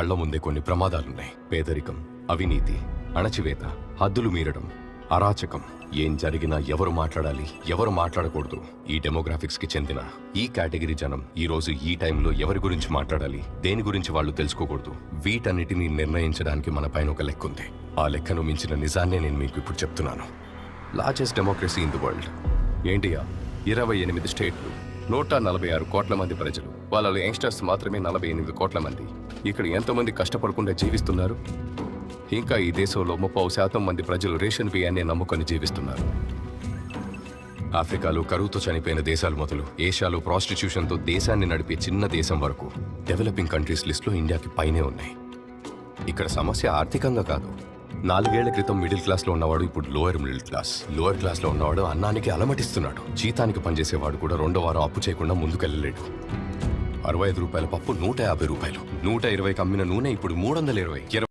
కళ్ళ ముందే కొన్ని ప్రమాదాలున్నాయి. పేదరికం అవినీతి అణచివేత హద్దులు మీరడం అరాచకం. ఏం జరిగినా ఎవరు మాట్లాడాలి ఎవరు మాట్లాడకూడదు. ఈ డెమోగ్రాఫిక్స్కి చెందిన ఈ కేటగిరీ జనం ఈ రోజు ఈ టైంలో ఎవరి గురించి మాట్లాడాలి దేని గురించి వాళ్ళు తెలుసుకోకూడదు. వీటన్నిటిని నిర్ణయించడానికి మన పైన ఒక లెక్క ఉంది. ఆ లెక్కను మించిన నిజాన్నే నేను మీకు ఇప్పుడు చెప్తున్నాను. Largest democracy in the world. ఏంటియా ఇరవై ఎనిమిది స్టేట్లు నూట నలభై ఆరు కోట్ల మంది ప్రజలు వాళ్ళ యంగ్స్టర్స్ మాత్రమే నలభై ఎనిమిది కోట్ల మంది. ఇక్కడ ఎంతమంది కష్టపడకుండా జీవిస్తున్నారు? ఇంకా ఈ దేశంలో ముప్పై శాతం మంది ప్రజలు రేషన్ బియ్యాన్ని నమ్ముకొని జీవిస్తున్నారు. ఆఫ్రికాలో కరువుతో చనిపోయిన దేశాలు మొదలు ఏషియాలో ప్రాస్టిట్యూషన్తో దేశాన్ని నడిపే చిన్న దేశం వరకు డెవలపింగ్ కంట్రీస్ లిస్టులో ఇండియాకి పైనే ఉన్నాయి. ఇక్కడ సమస్య ఆర్థికంగా కాదు. నాలుగేళ్ళ క్రితం మిడిల్ క్లాస్లో ఉన్నవాడు ఇప్పుడు లోయర్ మిడిల్ క్లాస్. లోయర్ క్లాస్లో ఉన్నవాడు అన్నానికి అలమటిస్తున్నాడు. జీతానికి పనిచేసేవాడు కూడా రెండో వారం అప్పు చేయకుండా ముందుకెళ్ళలేడు. అరవై ఐదు రూపాయల పప్పు నూట యాభై రూపాయలు. నూట ఇరవై కమ్మిన నూనె ఇప్పుడు మూడు వందల ఇరవై.